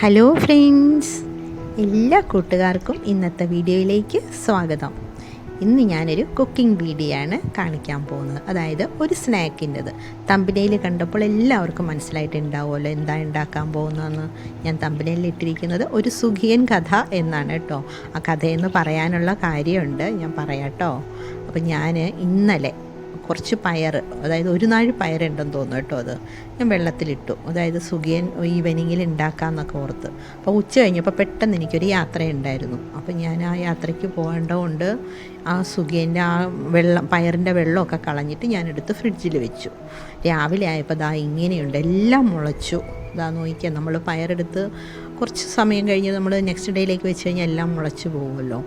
Hello friends എല്ലാ കൂട്ടുകാർക്കും ഇന്നത്തെ വീഡിയോയിലേക്ക് സ്വാഗതം. ഇന്ന് ഞാനൊരു കുക്കിംഗ് വീഡിയോ ആണ് കാണിക്കാൻ പോകുന്നത്. അതായത് ഒരു സ്നാക്കിന്റെത് തമ്പനയിൽ കണ്ടപ്പോൾ എല്ലാവർക്കും മനസ്സിലായിട്ടുണ്ടാവുമല്ലോ എന്താ ഉണ്ടാക്കാൻ പോകുന്നതെന്ന്. ഞാൻ തമ്പനയിൽ ഇട്ടിരിക്കുന്നത് ഒരു സുഖിയൻ കഥ എന്നാണ് കേട്ടോ. ആ കഥയെന്ന് പറയാനുള്ള കാര്യമുണ്ട്. ഞാൻ പറയാം കേട്ടോ. അപ്പം ഞാൻ ഇന്നലെ കുറച്ച് പയർ അതായത് ഒരു നാഴ് പയറുണ്ടെന്ന് തോന്നുന്നു കേട്ടോ അത്. ഞാൻ വെള്ളത്തിലിട്ടു. അതായത് സുഖിയൻ ഈവനിങ്ങിൽ ഉണ്ടാക്കാമെന്നൊക്കെ ഓർത്ത്. അപ്പോൾ ഉച്ച കഴിഞ്ഞപ്പോൾ പെട്ടെന്ന് എനിക്കൊരു യാത്രയുണ്ടായിരുന്നു. അപ്പോൾ ഞാൻ ആ യാത്രയ്ക്ക് പോകേണ്ടതുകൊണ്ട് ആ സുഖിയന്റെ ആ വെള്ളം പയറിന്റെ വെള്ളമൊക്കെ കളഞ്ഞിട്ട് ഞാനെടുത്ത് ഫ്രിഡ്ജിൽ വെച്ചു. രാവിലെ ആയപ്പോൾ ദാ ഇങ്ങനെയുണ്ട്. എല്ലാം മുളച്ചു. ഇതാ നോക്കിയാൽ നമ്മൾ പയറെടുത്ത് കുറച്ച് സമയം കഴിഞ്ഞ് നമ്മൾ നെക്സ്റ്റ് ഡേയിലേക്ക് വെച്ച് കഴിഞ്ഞാൽ എല്ലാം മുളച്ച് പോകുമല്ലോ.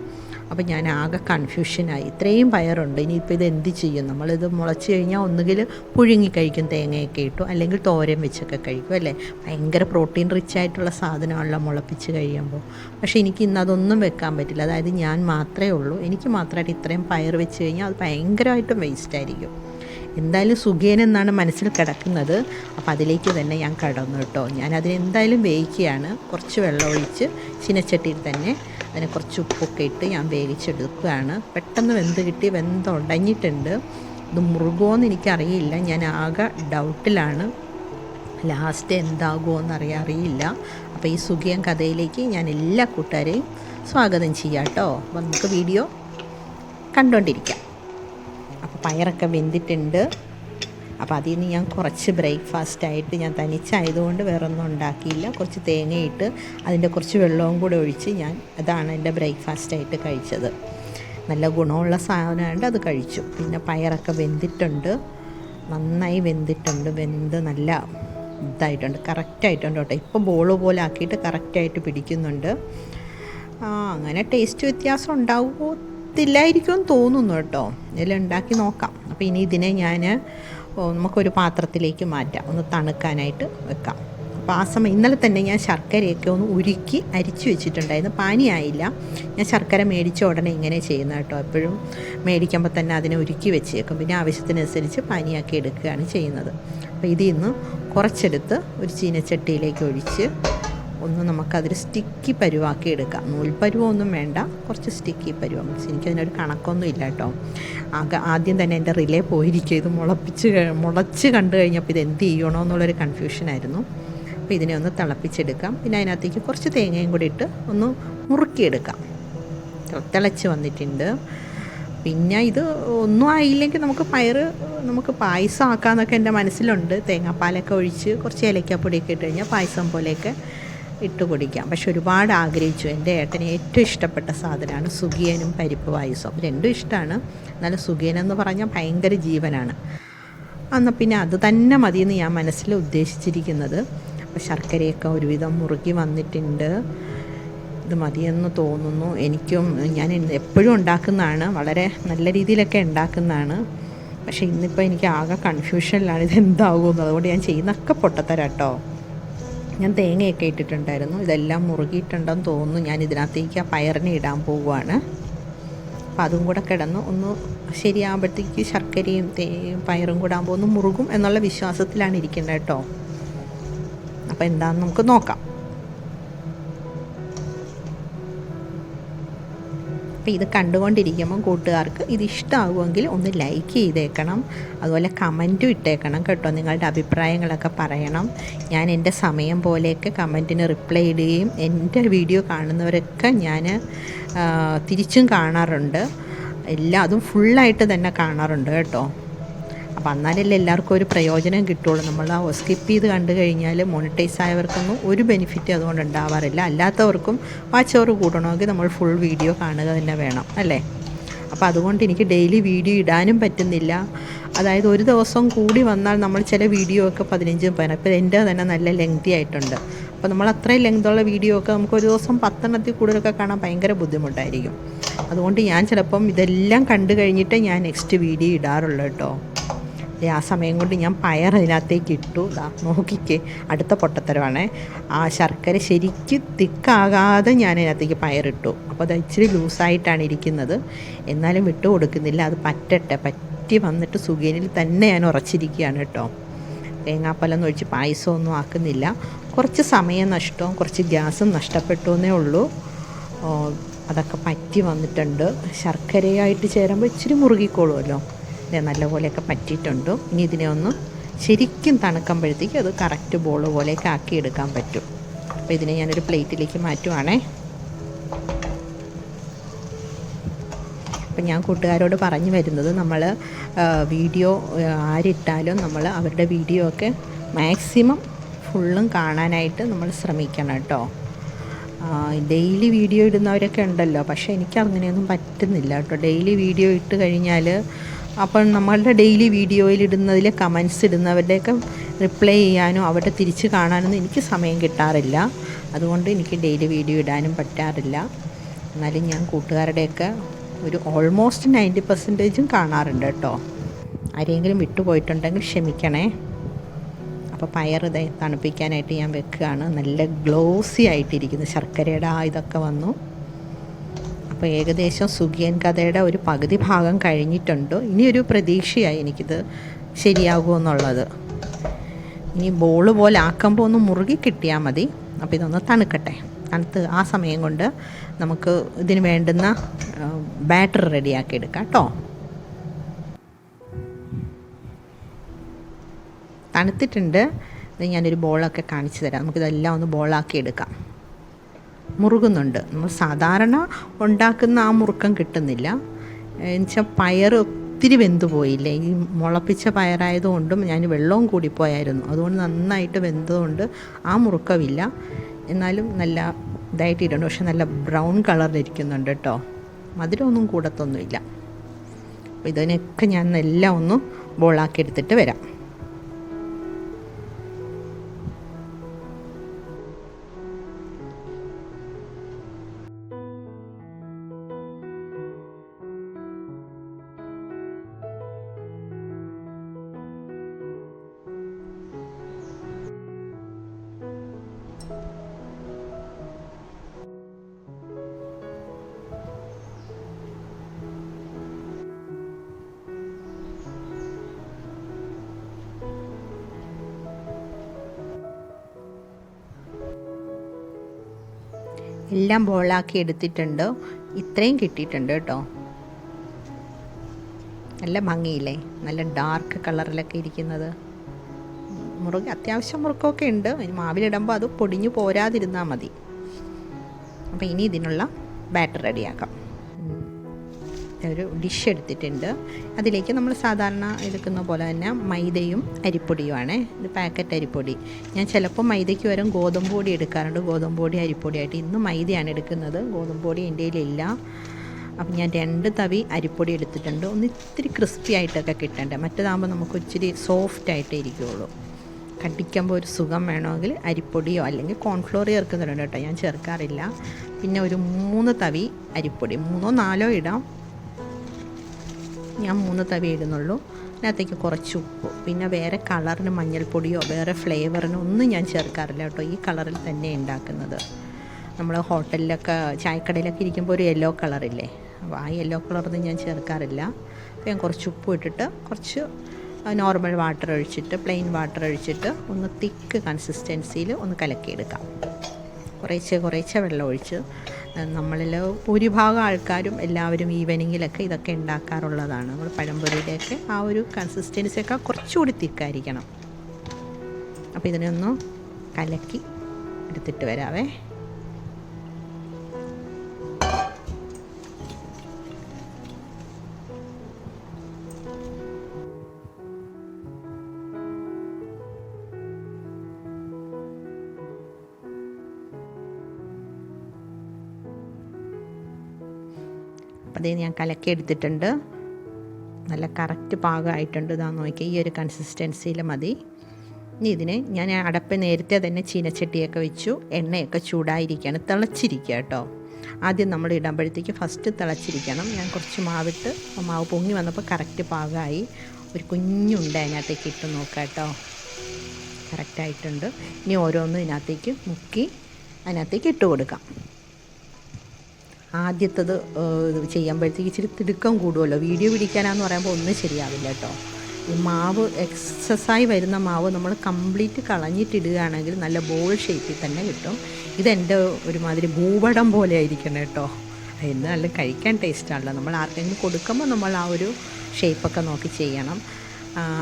അപ്പോൾ ഞാൻ ആകെ കൺഫ്യൂഷനായി ഇത്രയും പയറുണ്ട്. ഇനിയിപ്പോൾ ഇത് എന്ത് ചെയ്യും? നമ്മളിത് മുളച്ച് കഴിഞ്ഞാൽ ഒന്നുകിൽ പുഴുങ്ങി കഴിക്കും തേങ്ങയൊക്കെ ഇട്ടു. അല്ലെങ്കിൽ തോരൻ വെച്ചൊക്കെ കഴിക്കും അല്ലേ? ഭയങ്കര പ്രോട്ടീൻ റിച്ച് ആയിട്ടുള്ള സാധനമാണല്ലോ മുളപ്പിച്ച് കഴിയുമ്പോൾ. പക്ഷേ എനിക്ക് ഇന്ന് അതൊന്നും വെക്കാൻ പറ്റില്ല. അതായത് ഞാൻ മാത്രമേ ഉള്ളൂ. എനിക്ക് മാത്രമായിട്ട് ഇത്രയും പയർ വെച്ച് കഴിഞ്ഞാൽ അത് ഭയങ്കരമായിട്ടും വേസ്റ്റ് ആയിരിക്കും. എന്തായാലും സുഖേനെന്നാണ് മനസ്സിൽ കിടക്കുന്നത്. അപ്പോൾ അതിലേക്ക് തന്നെ ഞാൻ കടന്നു കേട്ടോ. ഞാൻ അതിനെന്തായാലും വേവിക്കുകയാണ്. കുറച്ച് വെള്ളം ഒഴിച്ച് ചിനച്ചട്ടിയിൽ തന്നെ അതിനെ കുറച്ച് ഉപ്പൊക്കെ ഇട്ട് ഞാൻ വേവിച്ചെടുക്കുകയാണ്. പെട്ടെന്ന് വെന്ത് കിട്ടി വെന്ത് ഉടഞ്ഞിട്ടുണ്ട്. ഇത് മുറുകുമോയെന്ന് എനിക്കറിയില്ല. ഞാൻ ആകെ ഡൗട്ടിലാണ്. ലാസ്റ്റ് എന്താകുമോ അറിയാൻ അറിയില്ല. അപ്പോൾ ഈ സുഖിയൻ കഥയിലേക്ക് ഞാൻ എല്ലാ കൂട്ടുകാരെയും സ്വാഗതം ചെയ്യാം കേട്ടോ. അപ്പോൾ നമുക്ക് വീഡിയോ കണ്ടുകൊണ്ടിരിക്കാം അപ്പോൾ പയറൊക്കെ വെന്തിട്ടുണ്ട്. അപ്പോൾ അതിൽ നിന്ന് ഞാൻ കുറച്ച് ബ്രേക്ക്ഫാസ്റ്റ് ആയിട്ട് ഞാൻ തനിച്ചായതുകൊണ്ട് വേറെ ഒന്നും ഉണ്ടാക്കിയില്ല. കുറച്ച് തേങ്ങയിട്ട് അതിന്റെ കുറച്ച് വെള്ളവും കൂടെ ഒഴിച്ച് ഞാൻ അതാണ് എന്റെ ബ്രേക്ക്ഫാസ്റ്റ് ആയിട്ട് കഴിച്ചത്. നല്ല ഗുണമുള്ള സാധനമായിട്ട് അത് കഴിച്ചു. പിന്നെ പയറൊക്കെ വെന്തിട്ടുണ്ട്. നന്നായി വെന്തിട്ടുണ്ട്. വെന്ത് നല്ല ഇതായിട്ടുണ്ട്. കറക്റ്റായിട്ടുണ്ട് കേട്ടോ. ഇപ്പോൾ ബോൾ പോലെ ആക്കിയിട്ട് കറക്റ്റായിട്ട് പിടിക്കുന്നുണ്ട്. ആ അങ്ങനെ ടേസ്റ്റ് വ്യത്യാസം ഉണ്ടാവത്തില്ലായിരിക്കും തോന്നുന്നു കേട്ടോ. ഇതിൽ ഉണ്ടാക്കി നോക്കാം. അപ്പോൾ ഇനി ഇതിനെ ഞാൻ നമുക്കൊരു പാത്രത്തിലേക്ക് മാറ്റാം. ഒന്ന് തണുക്കാനായിട്ട് വെക്കാം. അപ്പോൾ ആ സമയം ഇന്നലെ തന്നെ ഞാൻ ശർക്കരയൊക്കെ ഒന്ന് ഉരുക്കി അരിച്ചു വെച്ചിട്ടുണ്ടായിരുന്നു. പാനിയായില്ല. ഞാൻ ശർക്കര മേടിച്ച ഉടനെ ഇങ്ങനെ ചെയ്യുന്ന കേട്ടോ. എപ്പോഴും മേടിക്കുമ്പോൾ തന്നെ അതിനെ ഉരുക്കി വെച്ചേക്കും. പിന്നെ ആവശ്യത്തിനനുസരിച്ച് പാനിയാക്കി എടുക്കുകയാണ് ചെയ്യുന്നത്. അപ്പോൾ ഇതിൽ നിന്ന് കുറച്ചെടുത്ത് ഒരു ചീനച്ചട്ടിയിലേക്ക് ഒഴിച്ച് ഒന്ന് നമുക്കതൊരു സ്റ്റിക്കി പരുവാക്കി എടുക്കാം നൂൽപ്പരുവൊന്നും വേണ്ട കുറച്ച് സ്റ്റിക്കി പരുവം. എനിക്കതിനൊരു കണക്കൊന്നും ഇല്ല കേട്ടോ. ആദ്യം തന്നെ എന്റെ റിലേ പോയിരിക്കും. ഇത് മുളപ്പിച്ച് മുളച്ച് കണ്ടു കഴിഞ്ഞപ്പോൾ ഇത് എന്ത് ചെയ്യണോ എന്നുള്ളൊരു കൺഫ്യൂഷനായിരുന്നു അപ്പോൾ ഇതിനെ ഒന്ന് തിളപ്പിച്ചെടുക്കാം. പിന്നെ അതിനകത്തേക്ക് കുറച്ച് തേങ്ങയും കൂടി ഇട്ട് ഒന്ന് മുറുക്കിയെടുക്കാം. തിളച്ച് വന്നിട്ടുണ്ട്. പിന്നെ ഇത് ഒന്നും ആയില്ലെങ്കിൽ നമുക്ക് പയറ് നമുക്ക് പായസം ആക്കാമെന്നൊക്കെ എന്റെ മനസ്സിലുണ്ട്. തേങ്ങാപ്പാലൊക്കെ ഒഴിച്ച് കുറച്ച് ഏലക്കാപ്പൊടിയൊക്കെ ഇട്ട് കഴിഞ്ഞാൽ പായസം പോലെയൊക്കെ ഇട്ട് കുടിക്കാം പക്ഷെ ഒരുപാട് ആഗ്രഹിച്ചു. എന്റെ ഏട്ടന് ഏറ്റവും ഇഷ്ടപ്പെട്ട സാധനമാണ് സുഖിയനും പരിപ്പ് പായസവും രണ്ടും ഇഷ്ടമാണ്. എന്നാലും സുഖിയനെന്ന് പറഞ്ഞാൽ ഭയങ്കര ജീവനാണ്. എന്നാൽ പിന്നെ അത് തന്നെ മതിയെന്ന് ഞാൻ മനസ്സിൽ ഉദ്ദേശിച്ചിരിക്കുന്നത്. അപ്പോൾ ശർക്കരയൊക്കെ ഒരുവിധം മുറുകി വന്നിട്ടുണ്ട്. ഇത് മതിയെന്ന് തോന്നുന്നു. എനിക്കും ഞാൻ എപ്പോഴും ഉണ്ടാക്കുന്നതാണ്. വളരെ നല്ല രീതിയിലൊക്കെ ഉണ്ടാക്കുന്നതാണ്. പക്ഷേ ഇന്നിപ്പോൾ എനിക്ക് ആകെ കൺഫ്യൂഷനിലാണ് ഇത് എന്താകുമെന്ന് അതുകൊണ്ട് ഞാൻ ചെയ്യുന്നൊക്കെ പൊട്ടത്തരാം കേട്ടോ ഞാൻ തേങ്ങയൊക്കെ ഇട്ടിട്ടുണ്ടായിരുന്നു. ഇതെല്ലാം മുറുകിയിട്ടുണ്ടെന്ന് തോന്നുന്നു. ഞാൻ ഇതിനകത്തേക്ക് ആ പയറിനെ ഇടാൻ പോവുകയാണ്. അപ്പോൾ അതും കൂടെ കിടന്ന് ഒന്ന് ശരിയാകുമ്പോഴത്തേക്ക് ശർക്കരയും തേ പയറും കൂടെ ആകുമ്പോൾ ഒന്ന് മുറുകും എന്നുള്ള വിശ്വാസത്തിലാണ് ഇരിക്കുന്നത് കേട്ടോ. അപ്പോൾ എന്താണെന്ന് നമുക്ക് നോക്കാം. അപ്പോൾ ഇത് കണ്ടുകൊണ്ടിരിക്കുമ്പോൾ കൂട്ടുകാർക്ക് ഇത് ഇഷ്ടമാകുമെങ്കിൽ ഒന്ന് ലൈക്ക് ചെയ്തേക്കണം. അതുപോലെ കമന്റും ഇട്ടേക്കണം കേട്ടോ. നിങ്ങളുടെ അഭിപ്രായങ്ങളൊക്കെ പറയണം. ഞാൻ എന്റെ സമയം പോലെയൊക്കെ കമന്റിന് റിപ്ലൈ ഇടുകയും എന്റെ വീഡിയോ കാണുന്നവരൊക്കെ ഞാൻ തിരിച്ചും കാണാറുണ്ട്. എല്ലാം അതും ഫുള്ളായിട്ട് തന്നെ കാണാറുണ്ട് കേട്ടോ. അപ്പോൾ എന്നാലല്ലേ എല്ലാവർക്കും ഒരു പ്രയോജനം കിട്ടുള്ളൂ. നമ്മൾ ആ സ്കിപ്പ് ചെയ്ത് കണ്ടു കഴിഞ്ഞാൽ മോണിറ്റൈസ് ആയവർക്കൊന്നും ഒരു ബെനിഫിറ്റ് അതുകൊണ്ട് ഉണ്ടാവാറില്ല. അല്ലാത്തവർക്കും വാച്ച് അവർ കൂടണമെങ്കിൽ നമ്മൾ ഫുൾ വീഡിയോ കാണുക തന്നെ വേണം അല്ലേ? അപ്പോൾ അതുകൊണ്ട് എനിക്ക് ഡെയിലി വീഡിയോ ഇടാനും പറ്റുന്നില്ല. അതായത് ഒരു ദിവസം കൂടി വന്നാൽ നമ്മൾ ചില വീഡിയോ ഒക്കെ പതിനഞ്ചും പതിനാറ് ഇപ്പോൾ എന്റെ തന്നെ നല്ല ലെങ്തി ആയിട്ടുണ്ട്. അപ്പോൾ നമ്മൾ അത്രയും ലെങ്തുള്ള വീഡിയോ ഒക്കെ നമുക്ക് ഒരു ദിവസം പത്തെണ്ണത്തിൽ കൂടുതലൊക്കെ കാണാൻ ഭയങ്കര ബുദ്ധിമുട്ടായിരിക്കും. അതുകൊണ്ട് ഞാൻ ചിലപ്പം ഇതെല്ലാം കണ്ടു കഴിഞ്ഞിട്ടേ ഞാൻ നെക്സ്റ്റ് വീഡിയോ ഇടാറുള്ളൂ കേട്ടോ. ആ സമയം കൊണ്ട് ഞാൻ പയർ അതിനകത്തേക്ക് ഇട്ടു. നോക്കിക്കേ അടുത്ത പൊട്ടത്തരമാണേ ആ ശർക്കര ശരിക്കും തിക്കാകാതെ ഞാൻ അതിനകത്തേക്ക് പയറിട്ടു അപ്പോൾ അത് ഇച്ചിരി ലൂസായിട്ടാണ് ഇരിക്കുന്നത്. എന്നാലും വിട്ടു കൊടുക്കുന്നില്ല. അത് പറ്റട്ടെ. പറ്റി വന്നിട്ട് സുഖേനിൽ തന്നെ ഞാൻ ഉറച്ചിരിക്കുകയാണ് കേട്ടോ. തേങ്ങാപ്പലൊന്നും ഒഴിച്ച് പായസമൊന്നും ആക്കുന്നില്ല. കുറച്ച് സമയം നഷ്ടവും കുറച്ച് ഗ്യാസും നഷ്ടപ്പെട്ടു എന്നേ ഉള്ളൂ. അതൊക്കെ പറ്റി വന്നിട്ടുണ്ട്. ശർക്കരയായിട്ട് ചേരുമ്പോൾ ഇച്ചിരി മുറുകിക്കോളുമല്ലോ. നല്ലപോലെയൊക്കെ പറ്റിയിട്ടുണ്ട്. ഇനി ഇതിനെ ഒന്ന് ശരിക്കും തണുക്കുമ്പോഴത്തേക്ക് അത് കറക്റ്റ് ബോൾ പോലെയൊക്കെ ആക്കി എടുക്കാൻ പറ്റും. അപ്പോൾ ഇതിനെ ഞാനൊരു പ്ലേറ്റിലേക്ക് മാറ്റുവാണേ. അപ്പം ഞാൻ കൂട്ടുകാരോട് പറഞ്ഞു വരുന്നത് നമ്മൾ വീഡിയോ ആരിട്ടാലും നമ്മൾ അവരുടെ വീഡിയോ ഒക്കെ മാക്സിമം ഫുള്ളും കാണാനായിട്ട് നമ്മൾ ശ്രമിക്കണം കേട്ടോ. ഡെയിലി വീഡിയോ ഇടുന്നവരൊക്കെ ഉണ്ടല്ലോ. പക്ഷേ എനിക്ക് അങ്ങനെയൊന്നും പറ്റുന്നില്ല കേട്ടോ. ഡെയിലി വീഡിയോ ഇട്ട് കഴിഞ്ഞാൽ അപ്പം നമ്മളുടെ ഡെയിലി വീഡിയോയിൽ ഇടുന്നതിൽ കമൻസ് ഇടുന്നവരുടെയൊക്കെ റിപ്ലൈ ചെയ്യാനോ അവരുടെ തിരിച്ച് കാണാനൊന്നും എനിക്ക് സമയം കിട്ടാറില്ല. അതുകൊണ്ട് എനിക്ക് ഡെയിലി വീഡിയോ ഇടാനും പറ്റാറില്ല. എന്നാലും ഞാൻ കൂട്ടുകാരുടെയൊക്കെ ഒരു ഓൾമോസ്റ്റ് നയന്റി പെർസെന്റേജും കാണാറുണ്ട് കേട്ടോ. ആരെങ്കിലും വിട്ടുപോയിട്ടുണ്ടെങ്കിൽ ക്ഷമിക്കണേ. അപ്പോൾ പയർ തണുപ്പിക്കാനായിട്ട് ഞാൻ വെക്കുകയാണ്. നല്ല ഗ്ലോസി ആയിട്ടിരിക്കുന്നു. ശർക്കരയുടെ ആ ഇതൊക്കെ വന്നു. അപ്പോൾ ഏകദേശം സുഖിയൻ കഥയുടെ ഒരു പകുതി ഭാഗം കഴിഞ്ഞിട്ടുണ്ട്. ഇനിയൊരു പ്രതീക്ഷയായി എനിക്കിത് ശരിയാകുമെന്നുള്ളത് ഇനി ബോൾ പോലെ ആക്കുമ്പോൾ ഒന്ന് മുറുകി കിട്ടിയാൽ മതി. അപ്പോൾ ഇതൊന്ന് തണുക്കട്ടെ. തണുത്ത് ആ സമയം കൊണ്ട് നമുക്ക് ഇതിന് വേണ്ടുന്ന ബാറ്റർ റെഡിയാക്കി എടുക്കാം കേട്ടോ. തണുത്തിട്ടുണ്ട്. ഇത് ഞാനൊരു ബോളൊക്കെ കാണിച്ചു തരാം. നമുക്കിതെല്ലാം ഒന്ന് ബോളാക്കി എടുക്കാം. മുറുകുന്നുണ്ട്. നമ്മൾ സാധാരണ ഉണ്ടാക്കുന്ന ആ മുറുക്കം കിട്ടുന്നില്ല. എന്നുവെച്ചാൽ പയർ ഒത്തിരി വെന്തു പോയില്ലേ? ഈ മുളപ്പിച്ച പയറായതുകൊണ്ടും ഞാൻ വെള്ളവും കൂടിപ്പോയായിരുന്നു അതുകൊണ്ട് നന്നായിട്ട് വെന്തതുകൊണ്ട് ആ മുറുക്കമില്ല. എന്നാലും നല്ല ഇതായിട്ടിരുന്നു പക്ഷെ നല്ല ബ്രൗൺ കളറിലിരിക്കുന്നുണ്ട് കേട്ടോ. മധുരമൊന്നും കൂടത്തൊന്നുമില്ല. അപ്പോൾ ഇതിനൊക്കെ ഞാൻ എല്ലാം ഒന്ന് ബോളാക്കി എടുത്തിട്ട് വരാം. എല്ലാം ബോളാക്കി എടുത്തിട്ടുണ്ട്. ഇത്രയും കിട്ടിയിട്ടുണ്ട് കേട്ടോ. നല്ല ഭംഗിയില്ലേ നല്ല ഡാർക്ക് കളറിലൊക്കെ ഇരിക്കുന്നത്. മുറുക അത്യാവശ്യം മുറുക്കൊക്കെ ഉണ്ട്. ഇനി മാവിലിടുമ്പോൾ അത് പൊടിഞ്ഞു പോരാതിരുന്നാൽ മതി. അപ്പോൾ ഇനി ഇതിനുള്ള ബാറ്റർ റെഡിയാക്കാം. ഒരു ഡിഷ് എടുത്തിട്ടുണ്ട്. അതിലേക്ക് നമ്മൾ സാധാരണ എടുക്കുന്ന പോലെ തന്നെ മൈദയും അരിപ്പൊടിയുമാണ്. ഇത് പാക്കറ്റ് അരിപ്പൊടി. ഞാൻ ചിലപ്പോൾ മൈദയ്ക്ക് വരും ഗോതമ്പ് പൊടി എടുക്കാറുണ്ട്. ഗോതമ്പ് പൊടി അരിപ്പൊടിയായിട്ട് ഇന്ന് മൈദയാണ് എടുക്കുന്നത്. ഗോതമ്പ് പൊടി എന്റെ കയ്യിലില്ല. അപ്പം ഞാൻ രണ്ട് തവി അരിപ്പൊടി എടുത്തിട്ടുണ്ട്. ഒന്ന് ഇത്തിരി ക്രിസ്പി ആയിട്ടൊക്കെ കിട്ടണ്ടേ? മറ്റേതാകുമ്പോൾ നമുക്ക് ഇച്ചിരി സോഫ്റ്റ് ആയിട്ടേ ഇരിക്കുകയുള്ളൂ കടിക്കുമ്പോൾ ഒരു സുഖം വേണമെങ്കിൽ അരിപ്പൊടിയോ അല്ലെങ്കിൽ കോൺഫ്ലോർ ചേർക്കുന്നുണ്ട് കേട്ടോ. ഞാൻ ചേർക്കാറില്ല. പിന്നെ ഒരു മൂന്ന് തവി അരിപ്പൊടി. മൂന്നോ നാലോ ഇടാം. ഞാൻ മൂന്ന് തവി ഇടുന്നുള്ളൂ. അതിനകത്തേക്ക് കുറച്ച് ഉപ്പ്. പിന്നെ വേറെ കളറിന് മഞ്ഞൾപ്പൊടിയോ വേറെ ഫ്ലേവറിനോ ഒന്നും ഞാൻ ചേർക്കാറില്ല കേട്ടോ. ഈ കളറിൽ തന്നെ ഉണ്ടാക്കുന്നത്. നമ്മൾ ഹോട്ടലിലൊക്കെ ചായക്കടയിലൊക്കെ ഇരിക്കുമ്പോൾ ഒരു യെല്ലോ കളറില്ലേ? അപ്പോൾ ആ യെല്ലോ കളറൊന്നും ഞാൻ ചേർക്കാറില്ല. ഞാൻ കുറച്ച് ഉപ്പ് ഇട്ടിട്ട് കുറച്ച് നോർമൽ വാട്ടർ ഒഴിച്ചിട്ട് പ്ലെയിൻ വാട്ടർ ഒഴിച്ചിട്ട് ഒന്ന് തിക്ക് കൺസിസ്റ്റൻസിയിൽ ഒന്ന് കലക്കിയെടുക്കാം. കുറേശ്ശെ കുറേശ്ശെ വെള്ളം ഒഴിച്ച് നമ്മളിൽ ഭൂരിഭാഗം ആൾക്കാരും എല്ലാവരും ഈവനിങ്ങിലൊക്കെ ഇതൊക്കെ ഉണ്ടാക്കാറുള്ളതാണ്. നമ്മൾ പഴംപൊരിയുടെയൊക്കെ ആ ഒരു കൺസിസ്റ്റൻസിയൊക്കെ കുറച്ചുകൂടി തിക്കായിരിക്കണം. അപ്പോൾ ഇതിനൊന്ന് കലക്കി എടുത്തിട്ട് വരാവേ. ഞാൻ കലക്കി എടുത്തിട്ടുണ്ട് നല്ല കറക്റ്റ് പാകമായിട്ടുണ്ട് ഇതാ നോക്കി ഈ ഒരു കൺസിസ്റ്റൻസിയിൽ മതി. ഇനി ഇതിന് ഞാൻ അടപ്പ് നേരത്തെ തന്നെ ചീനച്ചട്ടിയൊക്കെ വെച്ചു. എണ്ണയൊക്കെ ചൂടായിരിക്കുകയാണ് തിളച്ചിരിക്കുക കേട്ടോ. ആദ്യം നമ്മൾ ഇടുമ്പോഴത്തേക്ക് ഫസ്റ്റ് തിളച്ചിരിക്കണം. ഞാൻ കുറച്ച് മാവിട്ട് മാവ് പൊങ്ങി വന്നപ്പോൾ കറക്റ്റ് പാകമായി. ഒരു കുഞ്ഞുണ്ട് അതിനകത്തേക്ക് ഇട്ട് നോക്കാം കേട്ടോ. കറക്റ്റായിട്ടുണ്ട് ഇനി ഓരോന്നും ഇതിനകത്തേക്ക് മുക്കി അതിനകത്തേക്ക് ഇട്ട് കൊടുക്കാം. ആദ്യത്തത് ചെയ്യുമ്പോഴത്തേക്ക് ഇച്ചിരി തിടുക്കം കൂടുമല്ലോ വീഡിയോ പിടിക്കാനാന്ന് പറയുമ്പോൾ ഒന്നും ശരിയാവില്ല കേട്ടോ. ഈ മാവ് എക്സസായി വരുന്ന മാവ് നമ്മൾ കംപ്ലീറ്റ് കളഞ്ഞിട്ടിടുകയാണെങ്കിൽ നല്ല ബോൾ ഷേപ്പിൽ തന്നെ കിട്ടും. ഇതെന്റെ ഒരുമാതിരി ഭൂപടം പോലെ ആയിരിക്കണം കേട്ടോ. എന്നാലും കഴിക്കാൻ ടേസ്റ്റാണല്ലോ നമ്മൾ ആർക്കെങ്കിലും കൊടുക്കുമ്പോൾ നമ്മൾ ആ ഒരു ഷേപ്പൊക്കെ നോക്കി ചെയ്യണം.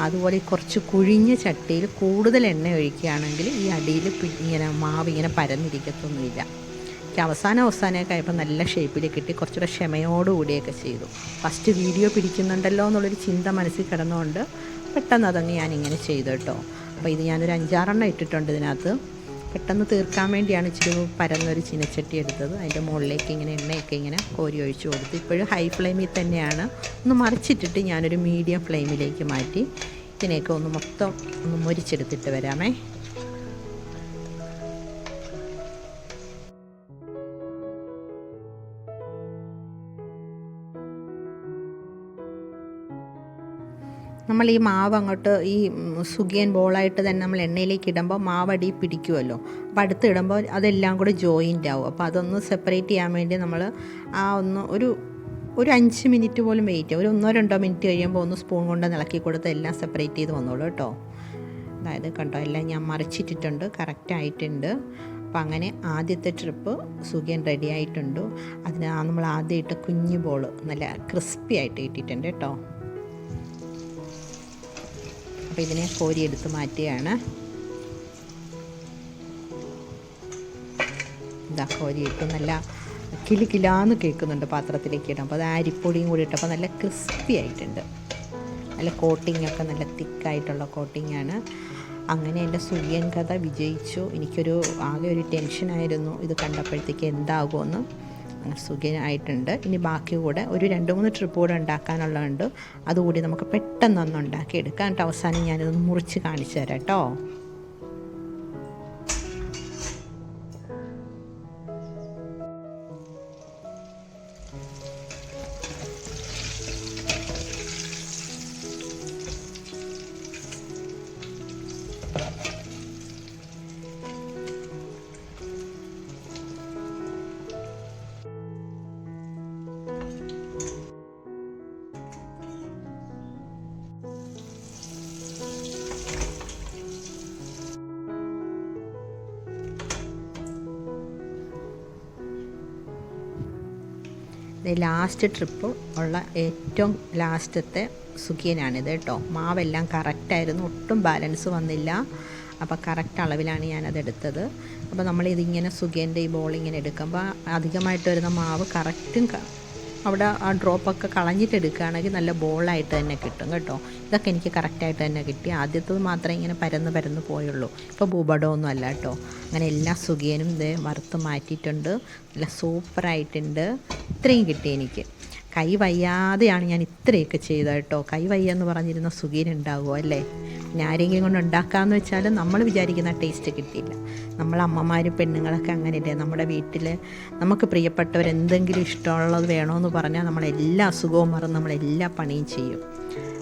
അതുപോലെ കുറച്ച് കുഴിഞ്ഞ ചട്ടിയിൽ കൂടുതൽ എണ്ണ ഒഴിക്കുകയാണെങ്കിൽ ഈ അടിയിൽ ഇങ്ങനെ മാവ് ഇങ്ങനെ പരന്നിരിക്കത്തൊന്നുമില്ല. എനിക്ക് അവസാനം അവസാനമൊക്കെ ആയപ്പോൾ നല്ല ഷേപ്പിൽ കിട്ടി. കുറച്ചുകൂടെ ക്ഷമയോടുകൂടിയൊക്കെ ചെയ്തു. ഫസ്റ്റ് വീഡിയോ പിടിക്കുന്നുണ്ടല്ലോ എന്നുള്ളൊരു ചിന്ത മനസ്സിൽ കിടന്നുകൊണ്ട് പെട്ടെന്ന് അതങ്ങ് ഞാനിങ്ങനെ ചെയ്തു കേട്ടോ. അപ്പോൾ ഇത് ഞാനൊരു അഞ്ചാറെണ്ണം ഇട്ടിട്ടുണ്ട് ഇതിനകത്ത്. പെട്ടെന്ന് തീർക്കാൻ വേണ്ടിയാണ് ഇച്ചിരി പരന്നൊരു ചീനച്ചട്ടി എടുത്തത്. അതിന്റെ മുകളിലേക്ക് ഇങ്ങനെ എണ്ണയൊക്കെ ഇങ്ങനെ കോരി ഒഴിച്ചു കൊടുത്തു. ഇപ്പോഴും ഹൈ ഫ്ലെയിമിൽ തന്നെയാണ്. ഒന്ന് മറിച്ചിട്ടിട്ട് ഞാനൊരു മീഡിയം ഫ്ലെയിമിലേക്ക് മാറ്റി ഇതിനെയൊക്കെ ഒന്ന് മൊത്തം ഒന്ന് മുരിച്ചെടുത്തിട്ട് വരാമേ. നമ്മൾ ഈ മാവ് അങ്ങോട്ട് ഈ സുഖിയൻ ബോളായിട്ട് തന്നെ നമ്മൾ എണ്ണയിലേക്ക് ഇടുമ്പോൾ മാവടി പിടിക്കുമല്ലോ അപ്പോൾ അടുത്ത് ഇടുമ്പോൾ അതെല്ലാം കൂടെ ജോയിന്റ് ആവും. അപ്പോൾ അതൊന്ന് സെപ്പറേറ്റ് ചെയ്യാൻ വേണ്ടി നമ്മൾ ആ ഒന്ന് ഒരു ഒരു അഞ്ച് മിനിറ്റ് പോലും വെയിറ്റ് ചെയ്യും. ഒരു ഒന്നോ രണ്ടോ മിനിറ്റ് കഴിയുമ്പോൾ ഒന്ന് സ്പൂൺ കൊണ്ട് ഇളക്കി കൊടുത്ത് എല്ലാം സെപ്പറേറ്റ് ചെയ്ത് വന്നോളൂ കേട്ടോ. അതായത് കണ്ടോ എല്ലാം ഞാൻ മറിച്ചിട്ടിട്ടുണ്ട്. കറക്റ്റ് ആയിട്ടുണ്ട്. അപ്പോൾ അങ്ങനെ ആദ്യത്തെ ട്രിപ്പ് സുഖിയൻ റെഡി ആയിട്ടുണ്ട്. അതിന് നമ്മൾ ആദ്യമായിട്ട് കുഞ്ഞു ബോൾ നല്ല ക്രിസ്പി ആയിട്ട് ഇട്ടിട്ടുണ്ട് കേട്ടോ. അപ്പോൾ ഇതിനെ കോരി എടുത്ത് മാറ്റുകയാണ്. ഇതാ കോരി നല്ല കിലി കിലാന്ന് കേൾക്കുന്നുണ്ട് പാത്രത്തിലേക്ക് ഇടാം. അപ്പോൾ അത് അരിപ്പൊടിയും കൂടി ഇട്ടപ്പോൾ നല്ല ക്രിസ്പി ആയിട്ടുണ്ട്. നല്ല കോട്ടിംഗ് ഒക്കെ നല്ല തിക്കായിട്ടുള്ള കോട്ടിംഗ് ആണ്. അങ്ങനെ എന്റെ സുഖിയൻ കഥ വിജയിച്ചു. എനിക്കൊരു ആകെ ഒരു ടെൻഷനായിരുന്നു ഇത് കണ്ടപ്പോഴത്തേക്ക് എന്താകുമെന്ന്. അങ്ങനെ സുഖിയനായിട്ടുണ്ട് ഇനി ബാക്കി കൂടെ ഒരു രണ്ട് മൂന്ന് ട്രിപ്പ് കൂടെ ഉണ്ടാക്കാനുള്ളതുണ്ട്. അതുകൂടി നമുക്ക് പെട്ടെന്ന് ഒന്ന് ഉണ്ടാക്കിയെടുക്കാം. എന്നിട്ട് അവസാനം ഞാനിത് മുറിച്ച് കാണിച്ചു തരാം കേട്ടോ. ലാസ്റ്റ് ട്രിപ്പ് ഉള്ള ഏറ്റവും ലാസ്റ്റത്തെ സുഖിയനാണിത് കേട്ടോ. മാവെല്ലാം കറക്റ്റായിരുന്നു ഒട്ടും ബാലൻസ് വന്നില്ല. അപ്പോൾ കറക്റ്റ് അളവിലാണ് ഞാനത് എടുത്തത്. അപ്പോൾ നമ്മളിതിങ്ങനെ സുഖേന്റെ ഈ ബോൾ ഇങ്ങനെ എടുക്കുമ്പോൾ അധികമായിട്ട് വരുന്ന മാവ് കറക്റ്റും അവിടെ ആ ഡ്രോപ്പൊക്കെ കളഞ്ഞിട്ട് എടുക്കുകയാണെങ്കിൽ നല്ല ബോളായിട്ട് തന്നെ കിട്ടും കേട്ടോ. ഇതൊക്കെ എനിക്ക് കറക്റ്റായിട്ട് തന്നെ കിട്ടി. ആദ്യത്തത് മാത്രമേ ഇങ്ങനെ പരന്ന് പരന്ന് പോയുള്ളൂ. ഇപ്പോൾ ഭൂപടമൊന്നും അല്ല കേട്ടോ. അങ്ങനെ എല്ലാ സുഖിയനും ഇത് വറുത്ത് മാറ്റിയിട്ടുണ്ട്. നല്ല സൂപ്പറായിട്ടുണ്ട് ഇത്രയും കിട്ടി എനിക്ക്. കൈ വയ്യാതെയാണ് ഞാൻ ഇത്രയൊക്കെ ചെയ്തത് കേട്ടോ. കൈ വയ്യെന്ന് പറഞ്ഞിരുന്ന സുഖീൻ ഉണ്ടാകുമോ അല്ലേ? പിന്നെ ആരെങ്കിലും കൊണ്ട് ഉണ്ടാക്കാമെന്ന് വെച്ചാൽ നമ്മൾ വിചാരിക്കുന്ന ടേസ്റ്റ് കിട്ടിയില്ല. നമ്മൾ അമ്മമാരും പെണ്ണുങ്ങളൊക്കെ അങ്ങനെയല്ലേ? നമ്മുടെ വീട്ടിൽ നമുക്ക് പ്രിയപ്പെട്ടവർ എന്തെങ്കിലും ഇഷ്ടമുള്ളത് വേണമെന്ന് പറഞ്ഞാൽ നമ്മളെല്ലാ അസുഖവും മറന്ന് നമ്മളെല്ലാ പണിയും ചെയ്യും.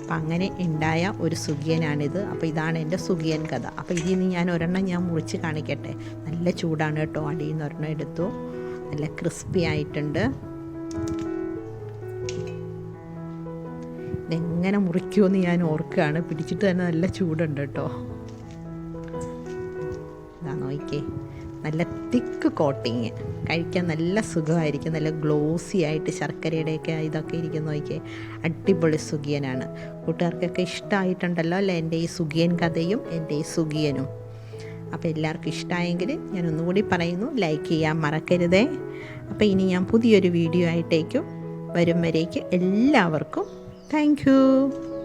അപ്പം അങ്ങനെ ഉണ്ടായ ഒരു സുഖിയനാണിത് അപ്പോൾ ഇതാണ് എന്റെ സുഖിയൻ കഥ. അപ്പോൾ ഇതിൽ നിന്ന് ഞാൻ ഒരെണ്ണം ഞാൻ മുറിച്ച് കാണിക്കട്ടെ. നല്ല ചൂടാണ് കേട്ടോ. അടിയിൽ നിന്ന് ഒരെണ്ണം എടുത്തു. നല്ല ക്രിസ്പി ആയിട്ടുണ്ട്. ഇതെങ്ങനെ മുറിക്കുമെന്ന് ഞാൻ ഓർക്കുകയാണ്. പിടിച്ചിട്ട് തന്നെ നല്ല ചൂടുണ്ട് കേട്ടോ. ഇതാ നോക്കിക്കേ നല്ല തിക്ക് കോട്ടിങ് കഴിക്കാൻ നല്ല സുഖമായിരിക്കും. നല്ല ഗ്ലോസി ആയിട്ട് ശർക്കരയുടെയൊക്കെ ഇതൊക്കെ ഇരിക്കുന്ന നോക്കിയേ. അടിപൊളി സുഖിയനാണ്. കൂട്ടുകാർക്കൊക്കെ ഇഷ്ടമായിട്ടുണ്ടല്ലോ അല്ലേ എന്റെ ഈ സുഖിയൻ കഥയും എന്റെ ഈ സുഖിയനും. അപ്പോൾ എല്ലാവർക്കും ഇഷ്ടമായെങ്കിൽ ഞാൻ ഒന്നുകൂടി പറയുന്നു. ലൈക്ക് ചെയ്യാൻ മറക്കരുതേ. അപ്പോൾ ഇനി ഞാൻ പുതിയൊരു വീഡിയോ ആയിട്ടേക്കും. വരും വരേക്ക് എല്ലാവർക്കും Thank you.